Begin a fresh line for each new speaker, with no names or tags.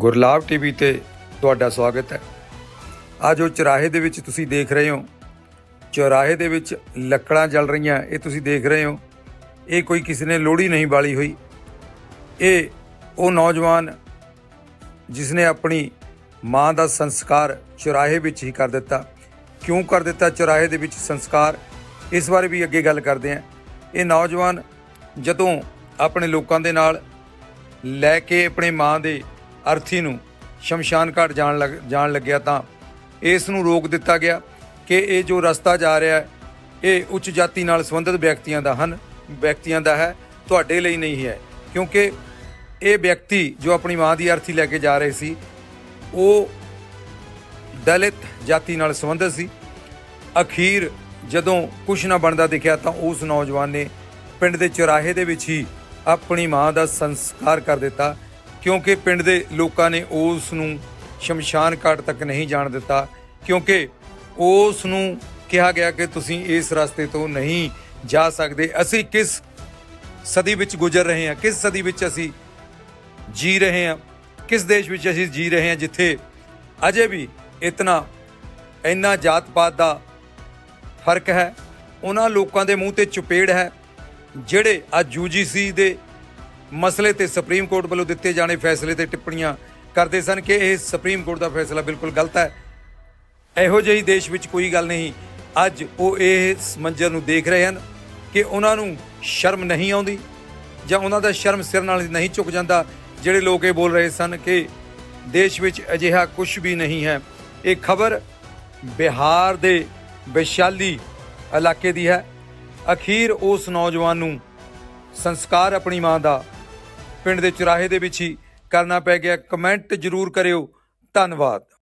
Gurlab TV ਤੇ ਤੁਹਾਡਾ ਸਵਾਗਤ ਹੈ। ਆ ਜੋ ਚੁਰਾਹੇ ਦੇ ਵਿੱਚ ਤੁਸੀਂ ਦੇਖ ਰਹੇ ਹੋ। ਚੁਰਾਹੇ ਦੇ ਵਿੱਚ ਲੱਕੜਾਂ ਜਲ ਰਹੀਆਂ, ਇਹ ਤੁਸੀਂ ਦੇਖ ਰਹੇ ਹੋ। ਇਹ ਕੋਈ ਕਿਸੇ ਨੇ ਲੋਹੜੀ ਨਹੀਂ ਬਾਲੀ ਹੋਈ। ਇਹ ਉਹ ਨੌਜਵਾਨ ਜਿਸ ਨੇ ਆਪਣੀ ਮਾਂ ਦਾ ਸੰਸਕਾਰ ਚੁਰਾਹੇ ਵਿੱਚ ਹੀ ਕਰ ਦਿੱਤਾ। ਕਿਉਂ ਕਰ ਦਿੱਤਾ ਚੁਰਾਹੇ ਦੇ ਵਿੱਚ ਸੰਸਕਾਰ? ਇਸ ਬਾਰੇ ਵੀ ਅੱਗੇ ਗੱਲ ਕਰਦੇ ਹਾਂ। ਇਹ ਨੌਜਵਾਨ ਜਦੋਂ ਆਪਣੇ ਲੋਕਾਂ ਦੇ ਨਾਲ ਲੈ ਕੇ ਆਪਣੇ ਮਾਂ ਦੇ ਅਰਥੀ ਨੂੰ ਸ਼ਮਸ਼ਾਨ ਘਾਟ ਜਾਣ ਲੱਗ, ਜਾਣ ਲੱਗਿਆ ਤਾਂ ਇਸ ਨੂੰ ਰੋਕ ਦਿੱਤਾ ਗਿਆ ਕਿ ਇਹ ਜੋ ਰਸਤਾ ਜਾ ਰਿਹਾ ਹੈ, ਇਹ ਉੱਚ ਜਾਤੀ ਨਾਲ ਸੰਬੰਧਿਤ ਵਿਅਕਤੀਆਂ ਦਾ ਹਨ, ਵਿਅਕਤੀਆਂ ਦਾ ਹੈ, ਤੁਹਾਡੇ ਲਈ ਨਹੀਂ ਹੈ। ਕਿਉਂਕਿ ਇਹ ਵਿਅਕਤੀ ਜੋ ਆਪਣੀ ਮਾਂ ਦੀ ਅਰਥੀ ਲੈ ਕੇ ਜਾ ਰਹੇ ਸੀ, ਉਹ ਦਲਿਤ ਜਾਤੀ ਨਾਲ ਸੰਬੰਧਿਤ ਸੀ। ਅਖੀਰ ਜਦੋਂ ਕੁਛ ਨਾ ਬਣਦਾ ਦਿਖਿਆ ਤਾਂ ਉਸ ਨੌਜਵਾਨ ਨੇ ਪਿੰਡ ਦੇ ਚੁਰਾਹੇ ਦੇ ਵਿੱਚ ਹੀ ਆਪਣੀ ਮਾਂ ਦਾ ਸੰਸਕਾਰ ਕਰ ਦਿੱਤਾ। ਕਿਉਂਕਿ ਪਿੰਡ ਦੇ ਲੋਕਾਂ ਨੇ ਉਸ ਨੂੰ ਸ਼ਮਸ਼ਾਨ ਘਾਟ ਤੱਕ ਨਹੀਂ ਜਾਣ ਦਿੱਤਾ, ਕਿਉਂਕਿ ਉਸ ਨੂੰ ਕਿਹਾ ਗਿਆ ਕਿ ਤੁਸੀਂ ਇਸ ਰਸਤੇ ਤੋਂ ਨਹੀਂ ਜਾ ਸਕਦੇ। ਅਸੀਂ ਕਿਸ ਸਦੀ ਵਿੱਚ ਗੁਜ਼ਰ ਰਹੇ ਹਾਂ, ਕਿਸ ਸਦੀ ਵਿੱਚ ਅਸੀਂ ਜੀ ਰਹੇ ਹਾਂ, ਕਿਸ ਦੇਸ਼ ਵਿੱਚ ਅਸੀਂ ਜੀ ਰਹੇ ਹਾਂ, ਜਿੱਥੇ ਅਜੇ ਵੀ ਇਤਨਾ, ਇੰਨਾ ਜਾਤ ਪਾਤ ਦਾ ਫ਼ਰਕ ਹੈ, ਉਹਨਾਂ ਲੋਕਾਂ ਦੇ ਮੂੰਹ ਤੇ ਚੁਪੇੜ ਹੈ, ਜਿਹੜੇ ਅੱਜ ਯੂਜੀਸੀ ਦੇ ਮਸਲੇ ਤੇ ਸੁਪਰੀਮ ਕੋਰਟ ਵੱਲੋਂ ਦਿੱਤੇ ਜਾਣੇ ਫੈਸਲੇ ਤੇ ਟਿੱਪਣੀਆਂ ਕਰਦੇ ਸਨ ਕਿ ਇਹ ਸੁਪਰੀਮ ਕੋਰਟ ਦਾ ਫੈਸਲਾ ਬਿਲਕੁਲ ਗਲਤ ਹੈ। ਇਹੋ ਜਿਹੀ ਦੇਸ਼ ਵਿੱਚ ਕੋਈ ਗੱਲ ਨਹੀਂ। ਅੱਜ ਉਹ ਇਹ ਮੰਜ਼ਰ ਨੂੰ ਦੇਖ ਰਹੇ ਹਨ ਕਿ ਉਹਨਾਂ ਨੂੰ ਸ਼ਰਮ ਨਹੀਂ ਆਉਂਦੀ ਜਾਂ ਉਹਨਾਂ ਦਾ ਸ਼ਰਮ ਸਿਰ ਨਾਲ ਨਹੀਂ ਝੁਕ ਜਾਂਦਾ, ਜਿਹੜੇ ਲੋਕ ਇਹ ਬੋਲ ਰਹੇ ਸਨ ਕਿ ਦੇਸ਼ ਵਿੱਚ ਅਜਿਹਾ ਕੁਝ ਵੀ ਨਹੀਂ ਹੈ। ਇਹ ਖਬਰ ਬਿਹਾਰ ਦੇ ਵਿਸ਼ਾਲੀ ਇਲਾਕੇ ਦੀ ਹੈ। ਅਖੀਰ ਉਸ ਨੌਜਵਾਨ ਨੂੰ ਸੰਸਕਾਰ ਆਪਣੀ ਮਾਂ ਦਾ ਪਿੰਡ ਦੇ ਚੁਰਾਹੇ ਦੇ ਵਿੱਚ ਹੀ ਕਰਨਾ ਪੈ ਗਿਆ। ਕਮੈਂਟ ਜ਼ਰੂਰ ਕਰਿਓ। ਧੰਨਵਾਦ।